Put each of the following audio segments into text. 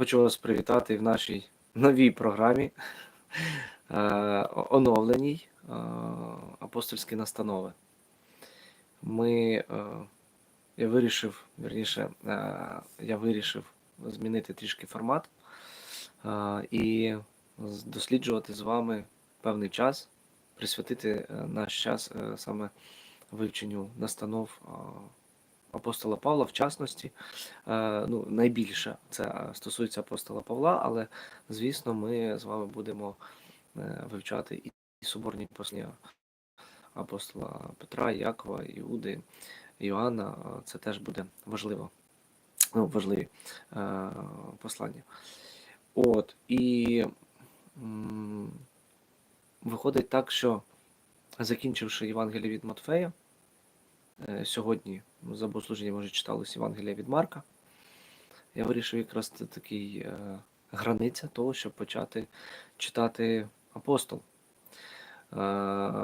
Хочу вас привітати в нашій новій програмі, е, оновленій е, апостольські настанови. Ми, е, я вирішив, вірніше, е, я вирішив змінити трішки формат і досліджувати з вами певний час, присвятити наш час саме вивченню настанов апостола Павла, в частності. Е, ну, найбільше це стосується апостола Павла, але звісно, ми з вами будемо е, вивчати і соборні послання апостола Петра, Якова, Іуди, Іоанна. Е, Це теж буде важливо. Ну, важливі е, послання. От, і виходить так, що закінчивши Євангеліє від Матфея, сьогодні ну, за богослужінням може читалось Євангелія від Марка. Я вирішив якраз це такий е, границя того, щоб почати читати апостол. Е,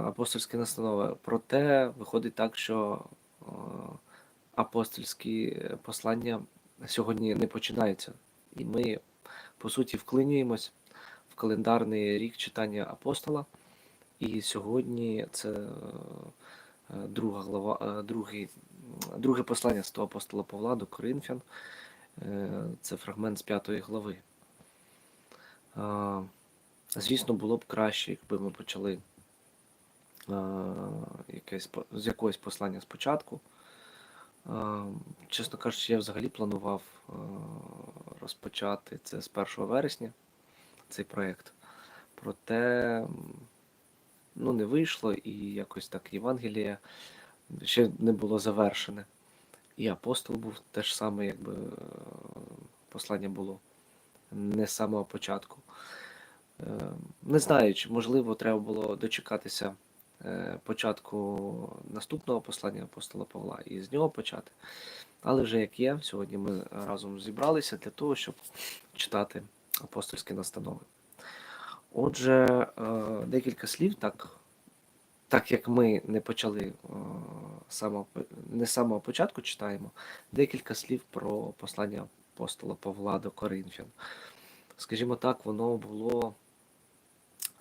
апостольські настанови. Проте виходить так, що е, апостольські послання сьогодні не починаються. І ми, по суті, вклинюємось в календарний рік читання апостола. І сьогодні це е, е, друга глава, е, другий, друге послання з того апостола Павла до Коринфян. Е, Це фрагмент з п'ятої глави. Е, Звісно, було б краще, якби ми почали е, якесь, з якогось послання спочатку. Е, Чесно кажучи, я взагалі планував е, розпочати це з 1 вересня, цей проєкт. Проте ну, не вийшло, і якось так Євангеліє ще не було завершене. І апостол був теж саме, якби послання було не з самого початку. Е, Не знаю, чи можливо треба було дочекатися е, початку наступного послання апостола Павла і з нього почати. Але вже як є, сьогодні ми разом зібралися для того, щоб читати апостольські настанови. Отже, е, декілька слів, так, так як ми не почали е, не з самого початку читаємо, декілька слів про послання апостола Павла до Коринфян. Скажімо так, воно було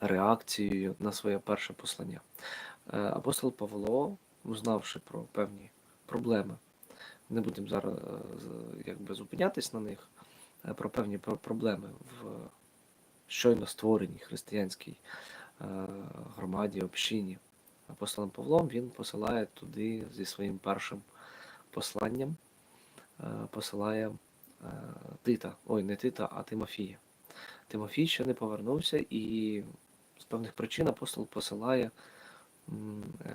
реакцією на своє перше послання. Е, Апостол Павло, узнавши про певні проблеми, не будемо зараз якби зупинятись на них, про певні проблеми в щойно створеній християнській е, громаді, общині. Апостолом Павлом він посилає туди зі своїм першим посланням, е, посилає е, Тита, ой, не Тита, а Тимофія. Тимофій ще не повернувся, і з певних причин апостол посилає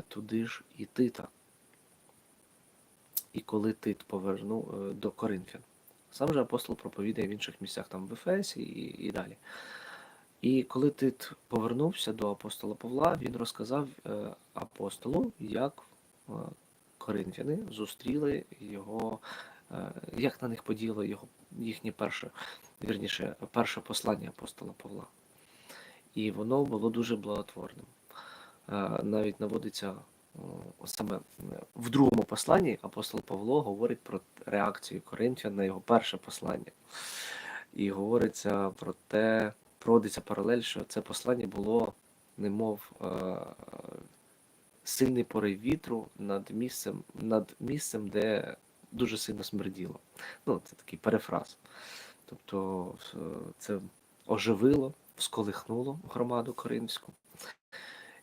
туди ж і Тита. І коли Тит повернув до Коринфян. Сам же апостол проповідає в інших місцях, там в Ефесі і, і далі. І коли Тит повернувся до апостола Павла, він розказав е, апостолу, як е, коринфяни зустріли його, е, як на них подіяло його їхнє перше, вірніше, перше послання апостола Павла. І воно було дуже благотворним. Навіть наводиться саме е, в другому посланні апостол Павло говорить про реакцію коринфян на його перше послання. І говориться про те, проводиться паралель, що це послання було, немов е, сильний порив вітру над місцем, над місцем, де дуже сильно смерділо. Ну, це такий перефраз. Тобто е, це оживило, всколихнуло громаду коринфську.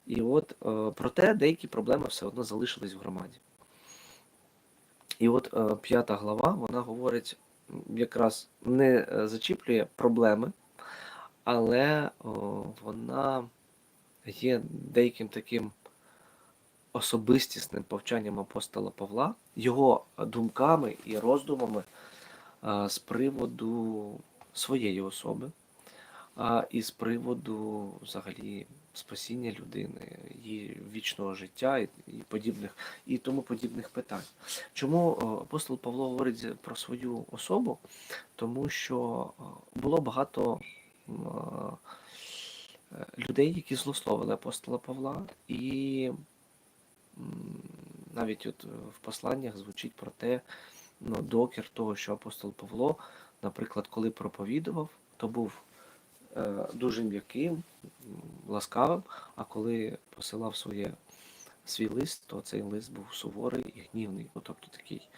І от, е, проте деякі проблеми все одно залишились в громаді. І от е, п'ята глава, вона говорить, якраз не е, зачіплює проблеми, але вона є деяким таким особистісним повчанням апостола Павла, його думками і роздумами з приводу своєї особи, і з приводу взагалі спасіння людини, її вічного життя і, подібних і тому подібних питань. Чому апостол Павло говорить про свою особу? Тому що було багато е, людей, які злословили апостола Павла, і навіть от е, в посланнях звучить про те, ну, докір того, що апостол Павло наприклад, коли проповідував, то був е, дуже м'яким, ласкавим, а коли посилав своє, свій лист, то цей лист був суворий і гнівний. Ну, тобто такий,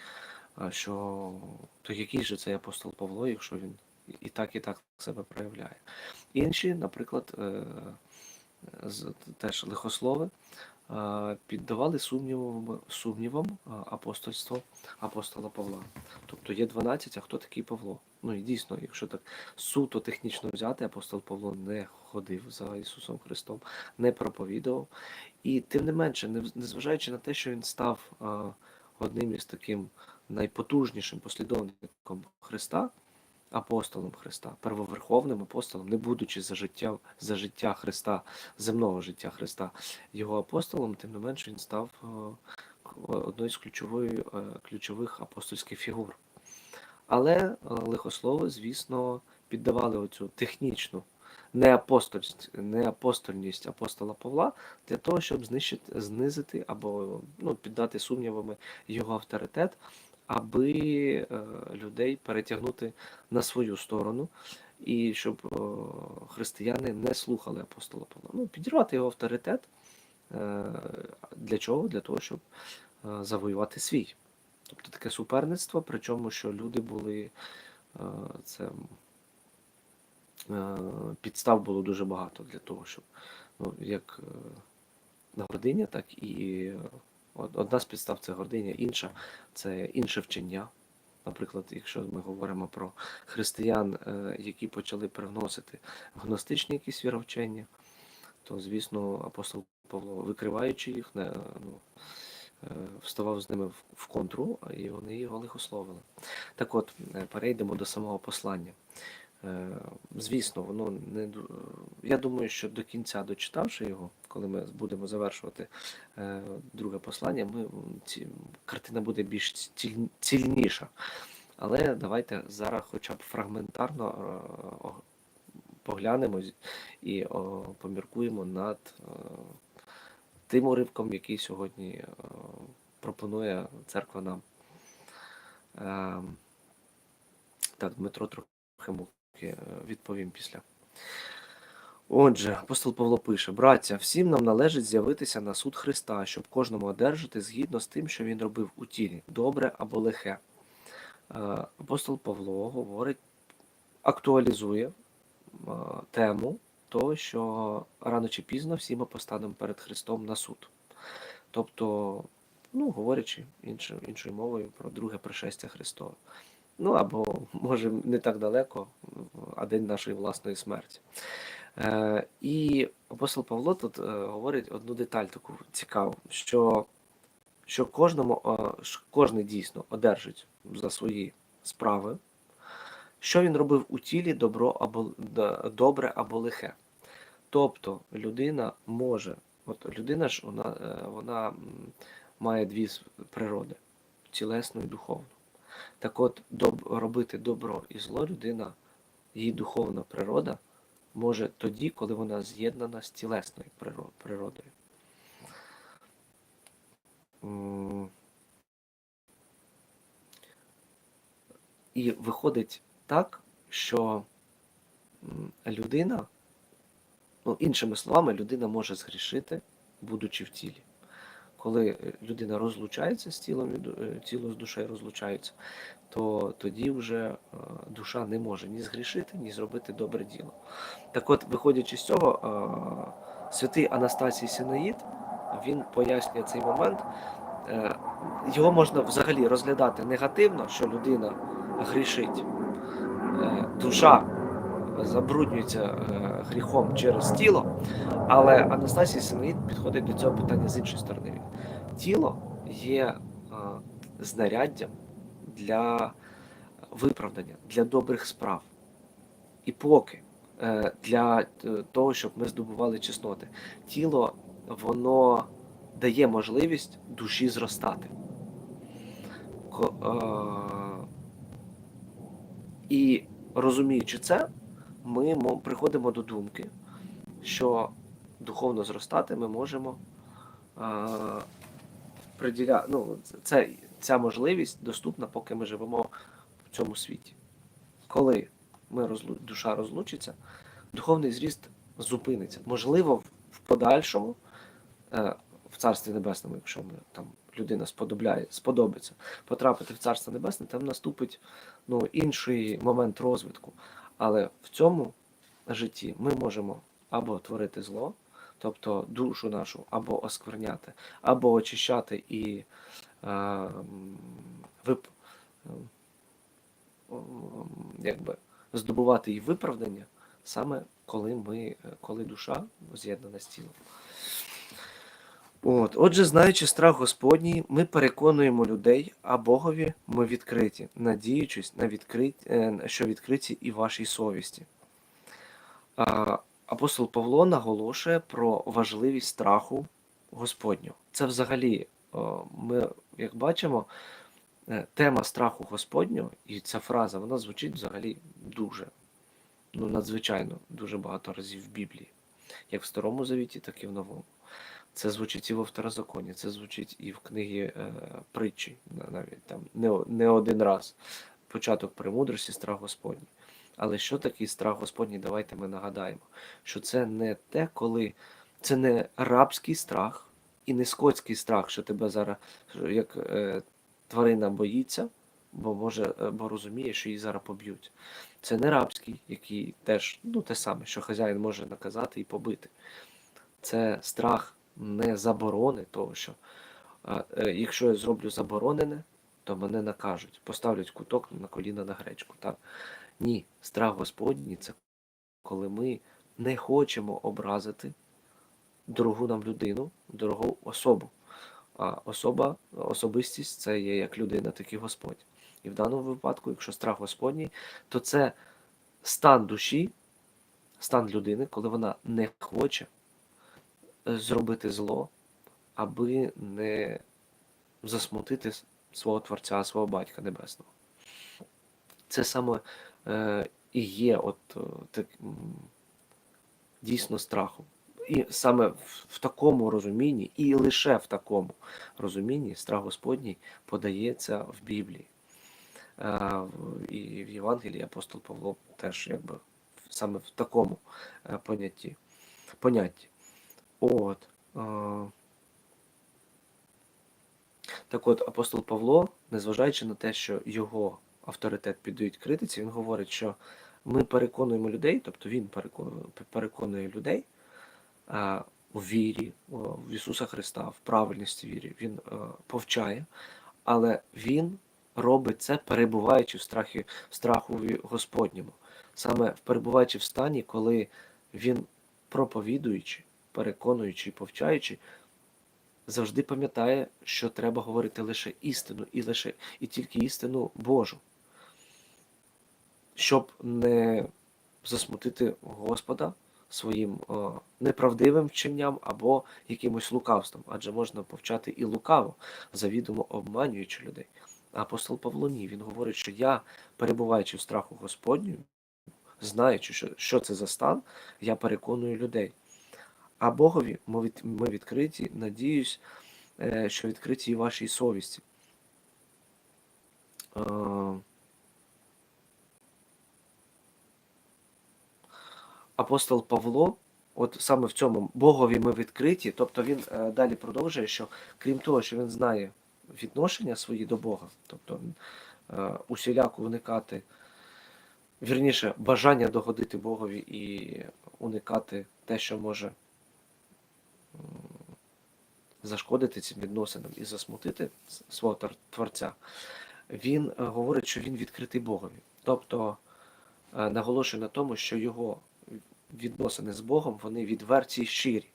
що то який же цей апостол Павло, якщо він і так, і так себе проявляє. Інші, наприклад, е, теж лихослови, е, піддавали сумнівам, сумнівам е, апостольство апостола Павла. Тобто є 12, а хто такий Павло? Ну і дійсно, якщо так суто технічно взяти, апостол Павло не ходив за Ісусом Христом, не проповідував. І тим не менше, незважаючи на те, що він став одним із таким найпотужнішим послідовником Христа, апостолом Христа, первоверховним апостолом, не будучи за життя, за життя Христа, земного життя Христа, його апостолом, тим не менше він став одною з ключової, ключових апостольських фігур. Але е, лихослови, звісно, піддавали оцю технічну неапостольність, апостола Павла для того, щоб знищити, знизити або ну, піддати сумнівами його авторитет, аби е, людей перетягнути на свою сторону, і щоб е, християни не слухали апостола Павла. Ну, підірвати його авторитет. Для чого? Для того, щоб завоювати свій. Тобто таке суперництво, причому що люди були е, це е, підстав було дуже багато для того, щоб ну, як е, гординя, так і одна з підстав це гординя, інша це інше вчення. Наприклад, якщо ми говоримо про християн, які почали привносити гностичні якісь віровчення, то звісно апостол Павло, викриваючи їх, не, ну, вставав з ними в- контру, і вони його лихословили. Так от, е, перейдемо до самого послання. Е, Звісно, воно не я думаю, що до кінця дочитавши його, коли ми будемо завершувати е, друге послання, ми ці, картина буде більш ціль- цільніша. Але давайте зараз хоча б фрагментарно е, поглянемо і поміркуємо над е, тим уривком, який сьогодні е, пропонує церква нам. Е, Так, Дмитро трохи мовки е, відповім після. Отже, апостол Павло пише: Браття, всім нам належить з'явитися на суд Христа, щоб кожному одержати згідно з тим, що він робив у тілі, добре або лихе. Е, Апостол Павло говорить, актуалізує тему того, що рано чи пізно всі ми постанемо перед Христом на суд. Тобто, ну, говорячи іншою, іншою мовою про друге пришестя Христове. Ну або може не так далеко, а день нашої власної смерті. Е, і апостол Павло тут е, говорить одну деталь таку цікаву, що, що кожному, е, кожний дійсно одержить за свої справи, що він робив у тілі добро або добре або лихе. Тобто людина може, от людина ж вона, е, вона має дві природи тілесну і духовну. Так от, доб, робити добро і зло людина, її духовна природа може тоді, коли вона з'єднана з тілесною природою. І виходить так, що людина, ну, іншими словами, людина може згрішити, будучи в тілі. Коли е, людина розлучається з тілом, е, тіло з душею розлучаються, то тоді вже е, душа не може ні згрішити, ні зробити добре діло. Так от, виходячи з цього, святий Анастасій Синаїд, він пояснює цей момент. Його можна взагалі розглядати негативно, що людина грішить. Е, Душа забруднюється е, гріхом через тіло, але Анастасій Синаїд підходить до цього питання з іншої сторони. Тіло є е, знаряддям для виправдання, для добрих справ. І поки для того, щоб ми здобували чесноти. Тіло воно дає можливість душі зростати. І розуміючи це, ми мо- приходимо до думки, що духовно зростати ми можемо е, приділя... ну, це, ця можливість доступна, поки ми живемо в цьому світі. коли ми розлу... душа розлучиться, духовний зріст зупиниться. Можливо, в подальшому, е, в Царстві Небесному, якщо ми там людина сподобляє, сподобиться потрапити в Царство Небесне, там наступить ну, інший момент розвитку. Але в цьому житті ми можемо або творити зло, тобто душу нашу, або оскверняти, або очищати і е, вип, м, якби, здобувати її виправдання, саме коли ми, е, коли душа з'єднана з тілом. От, отже, знаючи страх Господній, ми переконуємо людей, а Богові ми відкриті, надіючись на відкрит... е, що відкриті і вашій совісті. Апостол Павло наголошує про важливість страху Господнього. Це взагалі, ми, як бачимо, е, тема страху Господнього, і ця фраза, вона звучить взагалі дуже, ну, надзвичайно, дуже багато разів в Біблії, як в Старому Завіті, так і в Новому. Це звучить і во второзаконі, це звучить і в книгі е, притчі, навіть там не, не один раз. Початок премудрості, страх Господній. Але що такий страх Господній? Давайте ми нагадаємо, що це не те, коли це не рабський страх і не скотський страх, що тебе зараз як е, тварина боїться, бо може, е, бо розуміє, що її зараз поб'ють. Це не рабський, який теж ну, те саме, що хазяїн може наказати і побити. Це страх не заборони того, що е, якщо я зроблю заборонене, то мене накажуть, поставлять куток на коліна на гречку. Так? Ні, страх Господній це коли ми не хочемо образити дорогу нам людину, дорогу особу. А особа, особистість це є як людина, так і Господь. І в даному випадку, якщо страх Господній, то це стан душі, стан людини, коли вона не хоче зробити зло, аби не засмутити свого Творця, свого Батька Небесного. Це саме е, і є от е, так, дійсно страхом. І саме в, в такому розумінні, і лише в такому розумінні страх Господній подається в Біблії. Е, і в Євангелії апостол Павло теж якби саме в такому е, понятті. понятті. От. Е, так от, апостол Павло, незважаючи на те, що його авторитет піддають критиці, він говорить, що ми переконуємо людей, тобто він переконує, людей у вірі, в Ісуса Христа, в правильності вірі. Він е, повчає, але він робить це, перебуваючи в страхі, в страхові Господньому. Саме перебуваючи в стані, коли він проповідуючи, переконуючи і повчаючи, завжди пам'ятає, що треба говорити лише істину і лише і тільки істину Божу, щоб не засмутити Господа своїм о, неправдивим вченням або якимось лукавством, адже можна повчати і лукаво, завідомо обманюючи людей. Апостол Павло ні, він говорить, що я, перебуваючи в страху Господню, знаючи, що, що це за стан, я переконую людей. А Богові ми, відкриті, надіюсь, е, що відкриті і вашій совісті. Е, Апостол Павло, от саме в цьому Богові ми відкриті, тобто він е, далі продовжує, що крім того, що він знає відношення свої до Бога, тобто усіляко уникати, вірніше, бажання догодити Богові і уникати те, що може зашкодити цим відносинам і засмутити свого Творця, він е, говорить, що він відкритий Богові. Тобто е, наголошує на тому, що його відносини з Богом вони відверті і щирі.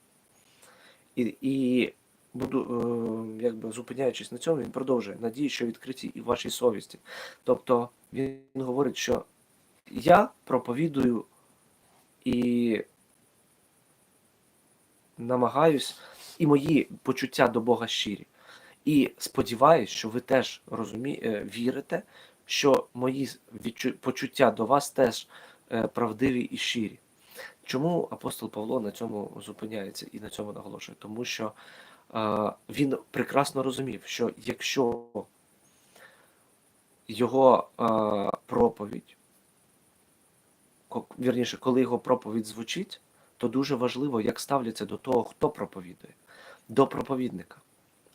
І, і буду, е, якби зупиняючись на цьому, він продовжує надію, що відкриті і в вашій совісті. Тобто він говорить, що я проповідую і намагаюсь, і мої почуття до Бога щирі. І сподіваюсь, що ви теж розумі... е, вірите, що мої відчу... почуття до вас теж е, правдиві і щирі. Чому апостол Павло на цьому зупиняється і на цьому наголошує? Тому що е, він прекрасно розумів, що якщо його е, проповідь вірніше, коли його проповідь звучить, то дуже важливо, як ставляться до того, хто проповідує, до проповідника.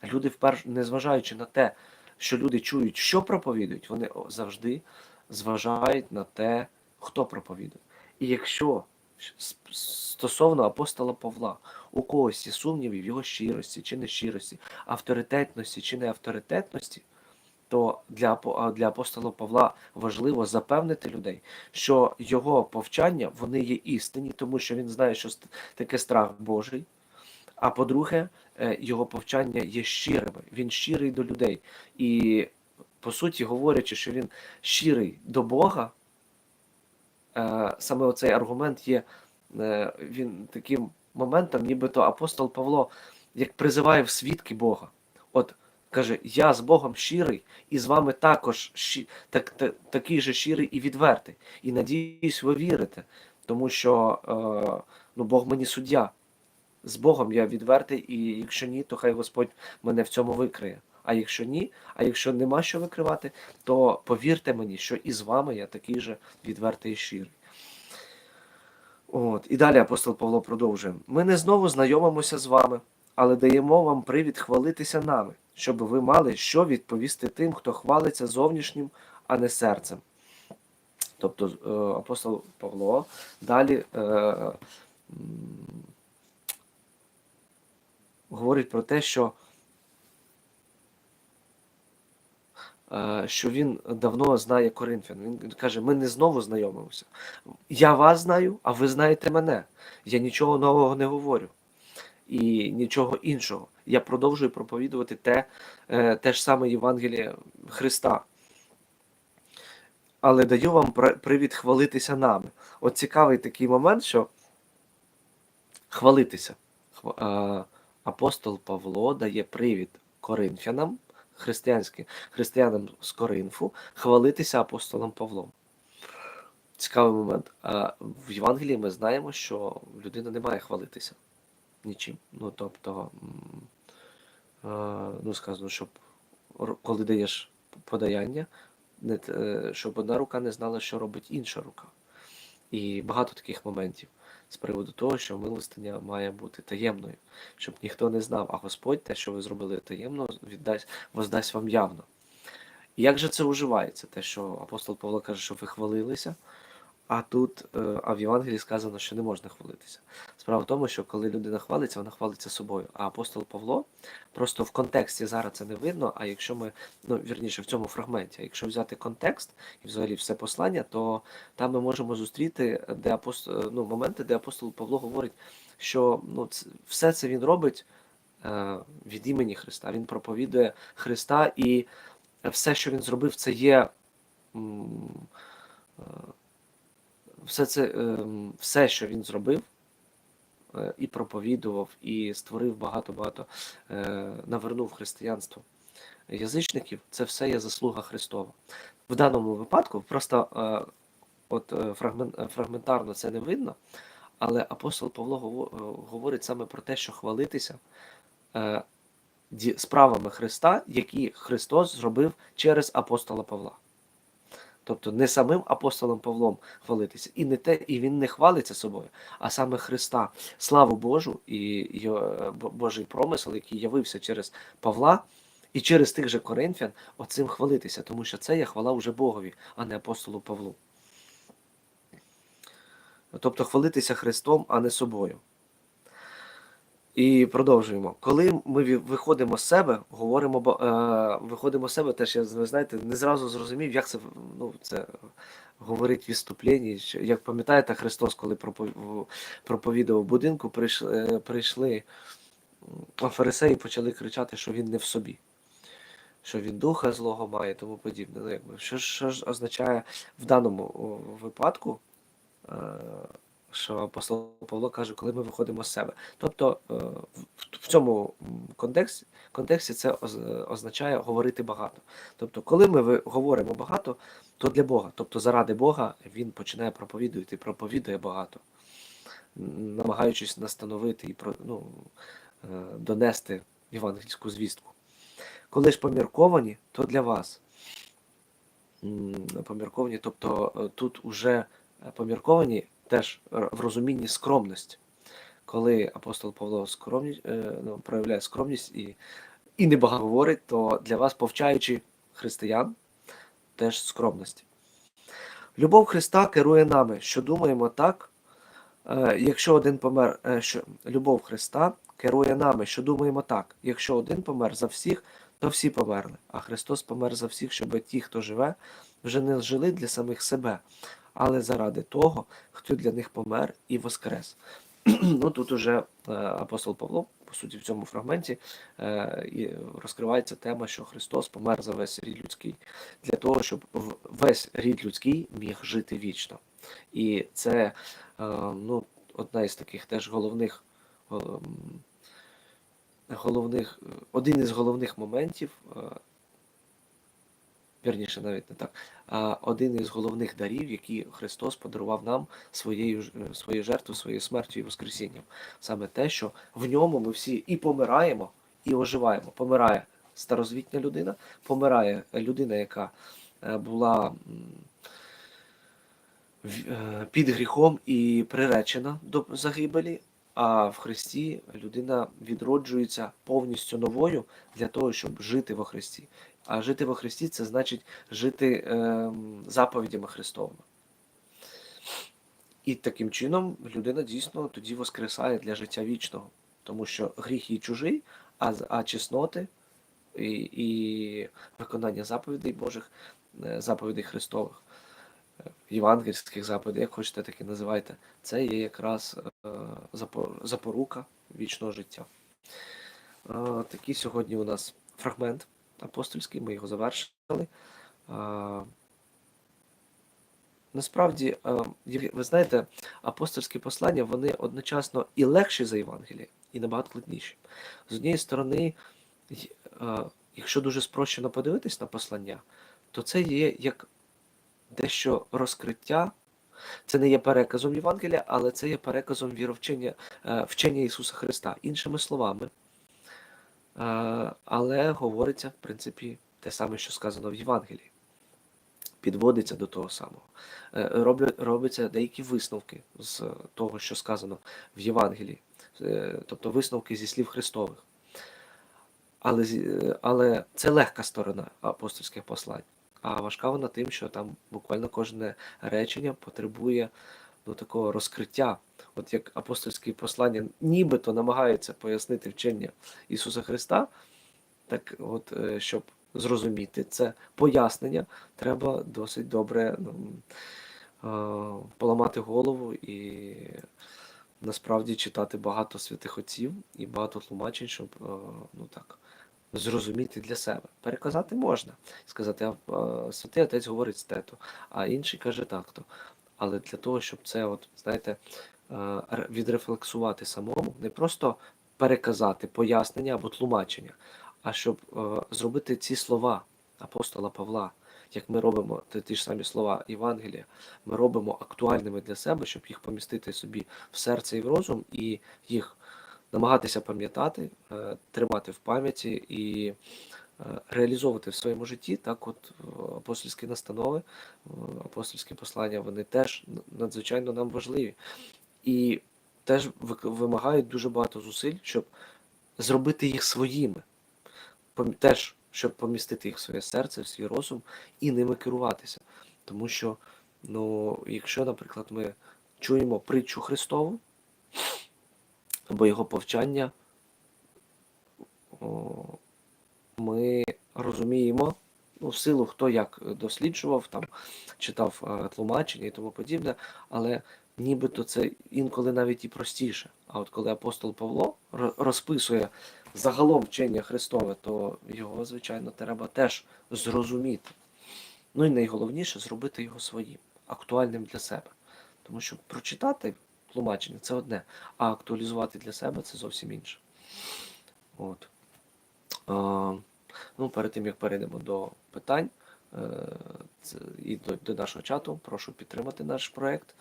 Люди, вперше, незважаючи на те, що люди чують, що проповідують, вони завжди зважають на те, хто проповідує. І якщо стосовно апостола Павла, у когось є сумніви в його щирості чи нещирості, авторитетності чи неавторитетності, то для, для апостола Павла важливо запевнити людей, що його повчання вони є істинні, тому що він знає, що таке страх Божий. А по-друге, е, його повчання є щирими. Він щирий до людей. І по суті, говорячи, що він щирий до Бога, е, саме оцей аргумент є е, він таким моментом, нібито апостол Павло як призиває в свідки Бога. От каже: Я з Богом щирий, і з вами також щи, так, та- такий же щирий і відвертий. І надіюсь, ви вірите, тому що е, ну, Бог мені суддя. З Богом я відвертий, і якщо ні, то хай Господь мене в цьому викриє. А якщо ні, а якщо нема що викривати, то повірте мені, що і з вами я такий же відвертий і щирий. От. І далі апостол Павло продовжує: ми не знову знайомимося з вами, але даємо вам привід хвалитися нами, щоб ви мали що відповісти тим, хто хвалиться зовнішнім, а не серцем. Тобто е, апостол Павло далі е, говорить про те, що, е, що він давно знає Коринфян. Він каже: ми не знову знайомимося. Я вас знаю, а ви знаєте мене. Я нічого нового не говорю. І нічого іншого. Я продовжую проповідувати те, е, те ж саме Євангеліє Христа. Але даю вам привід хвалитися нами. От цікавий такий момент, що хвалитися. Е, Апостол Павло дає привід коринфянам, християнським християнам з Коринфу, хвалитися апостолом Павлом. Цікавий момент. В Євангелії ми знаємо, що людина не має хвалитися нічим. Ну, тобто, е, ну, сказано, щоб коли даєш подаяння, е, щоб одна рука не знала, що робить інша рука. І багато таких моментів з приводу того, що милостиня має бути таємною, щоб ніхто не знав, а Господь те, що ви зробили таємно, віддасть, воздасть вам явно. І як же це уживається? Те, що апостол Павло каже, що ви хвалилися, а тут, е, а в Євангелії сказано, що не можна хвалитися. Справа в тому, що коли людина хвалиться, вона хвалиться собою. А апостол Павло просто в контексті зараз це не видно. А якщо ми, ну вірніше, в цьому фрагменті, а якщо взяти контекст і взагалі все послання, то там ми можемо зустріти де апостол, ну, моменти, де апостол Павло говорить, що ну, все це він робить е, від імені Христа. Він проповідує Христа, і все, що він зробив, це є. е, все це, ем, все, що він зробив, е, і проповідував, і створив багато-багато, е, навернув християнство язичників, це все є заслуга Христова. В даному випадку просто е, от е, фрагмент, е, фрагментарно це не видно, але апостол Павло е, говорить саме про те, що хвалитися е, справами Христа, які Христос зробив через апостола Павла. Тобто не самим апостолом Павлом хвалитися, і не те, і він не хвалиться собою, а саме Христа, славу Божу і Божий промисел, який явився через Павла і через тих же Коринфян, оцим хвалитися, тому що це є хвала уже Богові, а не апостолу Павлу. Тобто хвалитися Христом, а не собою. І продовжуємо. Коли ми виходимо з себе, говоримо, е, виходимо з себе, теж я ви знаєте, не зразу зрозумів, як це ну, це говорить в відступленні. Як пам'ятаєте, Христос, коли пропов- проповідував в будинку, прийшли, е, прийшли фарисеї, почали кричати, що він не в собі, що він духа злого має тому подібне. Ну, якби, що, ж- що ж означає в даному випадку? е, Що апостол Павло каже, коли ми виходимо з себе. Тобто е, в, цьому контексті, контексті це означає говорити багато. Тобто, коли ми говоримо багато, то для Бога. Тобто, заради Бога він починає проповідувати, проповідує багато, намагаючись настановити і ну, е, донести євангельську звістку. Коли ж помірковані, то для вас. Помірковані, тобто е, тут уже помірковані теж в розумінні скромності. Коли апостол Павло скромні, е, ну, проявляє скромність і, і небагато говорить, то для вас, повчаючи християн, теж скромності. Любов Христа керує нами, що думаємо так, е, якщо один помер, е, що любов Христа керує нами, що думаємо так, якщо один помер за всіх, то всі померли, а Христос помер за всіх, щоб ті, хто живе, вже не жили для самих себе, але заради того, хто для них помер і воскрес. ну тут уже е, апостол Павло, по суті, в цьому фрагменті е, і розкривається тема, що Христос помер за весь рід людський, для того, щоб весь рід людський міг жити вічно. І це е, ну, одна із таких теж головних. Головних, один із головних моментів, вірніше, навіть не так, а один із головних дарів, які Христос подарував нам своєю е, своєю жертвою, своєю смертю і воскресінням. Саме те, що в ньому ми всі і помираємо, і оживаємо. Помирає старозвітня людина, помирає людина, яка е, була е, під гріхом і приречена до загибелі. А в Христі людина відроджується повністю новою для того, щоб жити во Христі. А жити во Христі це значить жити ем, заповідями Христовими. І таким чином людина дійсно тоді воскресає для життя вічного, тому що гріх їй чужий, а, а чесноти і, і виконання заповідей Божих, е, заповідей Христових, е, євангельських заповідей, як хочете, так і називайте, це є якраз е, запорука вічного життя. Е, Такий сьогодні у нас фрагмент апостольський, ми його завершили. Насправді, ви знаєте, апостольські послання вони одночасно і легші за Євангеліє, і набагато складніші. З однієї сторони, якщо дуже спрощено подивитись на послання, то це є як дещо розкриття. Це не є переказом Євангелія, але це є переказом віровчення е, вчення Ісуса Христа. Іншими словами, але говориться, в принципі, те саме, що сказано в Євангелії. Підводиться до того самого. Е, Робляться деякі висновки з того, що сказано в Євангелії, Е, тобто висновки зі слів Христових. Але, е, але це легка сторона апостольських послань. А важка вона тим, що там буквально кожне речення потребує ну, такого розкриття. От як апостольські послання нібито намагаються пояснити вчення Ісуса Христа, так от, е, щоб зрозуміти це пояснення, треба досить добре ну, поламати голову і насправді читати багато святих отців і багато тлумачень, щоб е, ну так. Зрозуміти для себе. Переказати можна. Сказати, а, святий отець говорить з тето, а інший каже так-то. Але для того, щоб це, от, знаєте, е, відрефлексувати самому, не просто переказати пояснення або тлумачення, а щоб е, зробити ці слова апостола Павла, як ми робимо ті, ж самі слова Євангелія, ми робимо актуальними для себе, щоб їх помістити собі в серце і в розум, і їх намагатися пам'ятати, е, тримати в пам'яті і реалізовувати в своєму житті. Так, от е, апостольські настанови, е, апостольські послання, вони теж надзвичайно нам важливі. І теж вимагають дуже багато зусиль, щоб зробити їх своїми. Теж, щоб помістити їх в своє серце, в свій розум і ними керуватися. Тому що, ну, якщо, наприклад, ми чуємо притчу Христову, або його повчання, ми розуміємо, ну, в силу хто як досліджував, там, читав е, тлумачення і тому подібне, але нібито це інколи навіть і простіше. А от коли апостол Павло розписує загалом вчення Христове, то його, звичайно, треба теж зрозуміти. Ну і найголовніше зробити його своїм, актуальним для себе. Тому що прочитати тлумачення це одне, а актуалізувати для себе це зовсім інше. От. Ну, перед тим як перейдемо до питань е, і до, до нашого чату, прошу підтримати наш проект е,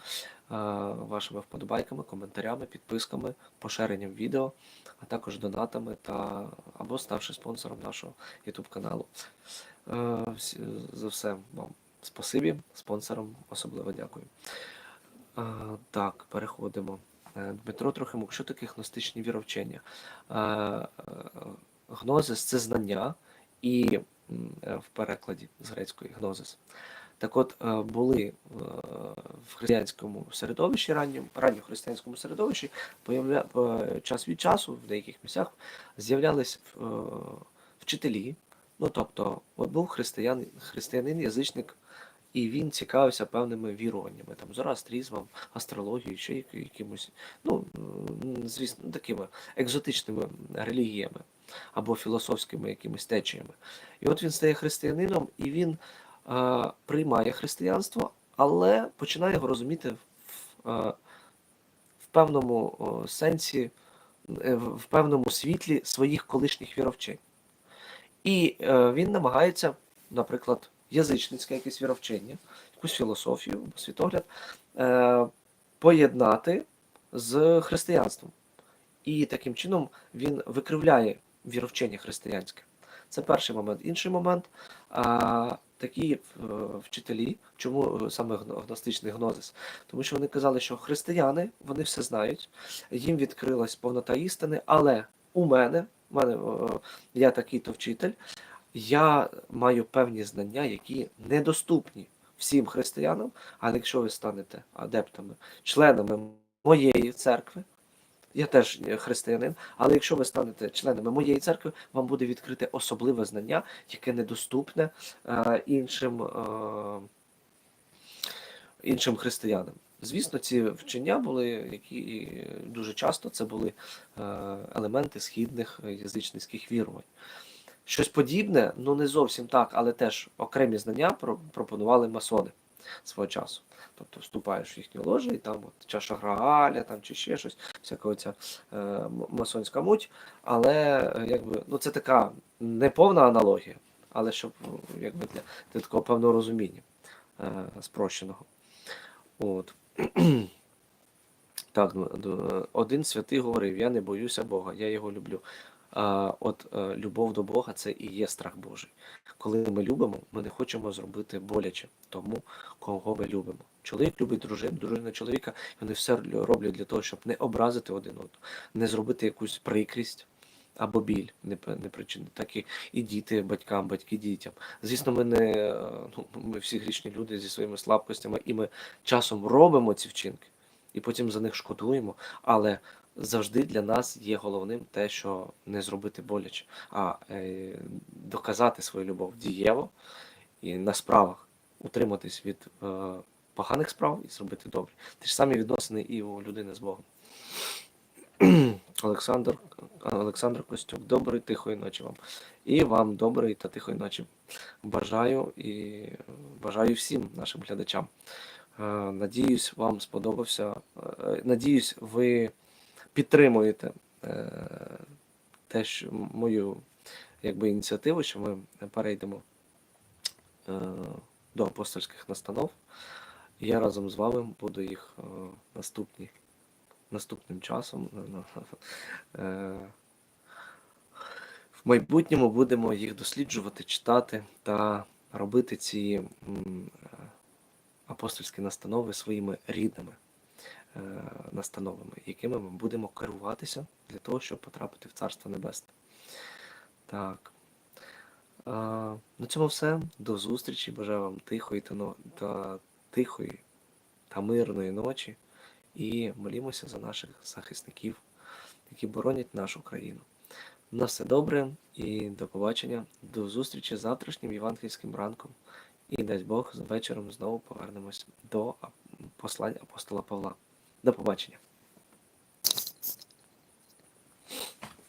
вашими вподобайками, коментарями, підписками, поширенням відео, а також донатами та або ставши спонсором нашого YouTube каналу. Е, за все вам спасибі, спонсорам особливо дякую. Так, переходимо. Дмитро Трохимук, що таке гностичні віровчення? Гнозис це знання, і е, в перекладі з грецької гнозис. Так от е, були в християнському середовищі, ранньому, ранньохристиянському середовищі, е, час від часу в деяких місцях з'являлись вчителі. Ну тобто, от був християн, християнин, язичник, і він цікавився певними віруваннями, там зороастрізмом, астрологією, ще якимось, ну, звісно, такими екзотичними релігіями або філософськими якимись течіями. І от він стає християнином, і він е, приймає християнство, але починає його розуміти в, е, в певному сенсі, в певному світлі своїх колишніх віровчень. І е, він намагається, наприклад, язичницьке якесь віровчення, якусь філософію, світогляд е, поєднати з християнством. І таким чином він викривляє віровчення християнське. Це перший момент. Інший момент а, такі е, вчителі, чому е, саме гностичний гнозис? Тому що вони казали, що християни вони все знають, їм відкрилась повнота істини, але у мене, у мене я такий-то вчитель, я маю певні знання, які недоступні всім християнам, але якщо ви станете адептами, членами моєї церкви, я теж християнин, але якщо ви станете членами моєї церкви, вам буде відкрите особливе знання, яке недоступне е, іншим, е, іншим християнам. Звісно, ці вчення були, які дуже часто це були е, елементи східних язичницьких вірувань. Щось подібне, ну не зовсім так, але теж окремі знання пропонували масони свого часу. Тобто вступаєш в їхню ложу, і там от чаша Грааля, там чи ще щось, всяка оця е, масонська муть. Але е, якби, ну, це така неповна аналогія, але щоб якби, для, для такого певного розуміння е, спрощеного. От. Так, один святий говорив: я не боюся Бога, я його люблю. От е, любов до Бога це і є страх Божий. Коли ми любимо, ми не хочемо зробити боляче тому, кого ми любимо. Чоловік любить дружину, дружина чоловіка, вони все роблять для того, щоб не образити один одного, не зробити якусь прикрість або біль не, не причинити. Так і, і діти батькам, батьки дітям. Звісно, ми не е, ну, ми всі грішні люди зі своїми слабкостями, і ми часом робимо ці вчинки, і потім за них шкодуємо. Але завжди для нас є головним те, що не зробити боляче, а е, доказати свою любов дієво і на справах утриматись від е, поганих справ і зробити добре. Ті ж самі відносини і у людини з Богом. Олександр, Олександр Костюк, доброї тихої ночі вам. І вам доброї та тихої ночі. Бажаю і бажаю всім нашим глядачам. Е, Надіюсь, вам сподобався. е, Надіюсь, ви підтримуєте е, те, що мою якби, ініціативу, що ми перейдемо е, до апостольських настанов. Я разом з вами буду їх е, наступні, наступним часом. В майбутньому будемо їх досліджувати, читати та робити ці апостольські настанови своїми рідними настановами, якими ми будемо керуватися для того, щоб потрапити в Царство Небесне. Так. На цьому все. До зустрічі. Бажаю вам тихої та, та тихої та мирної ночі. І молімося за наших захисників, які боронять нашу країну. На все добре і до побачення. До зустрічі завтрашнім євангельським ранком. І дасть Бог, вечором знову повернемось до послань апостола Павла. До побачення.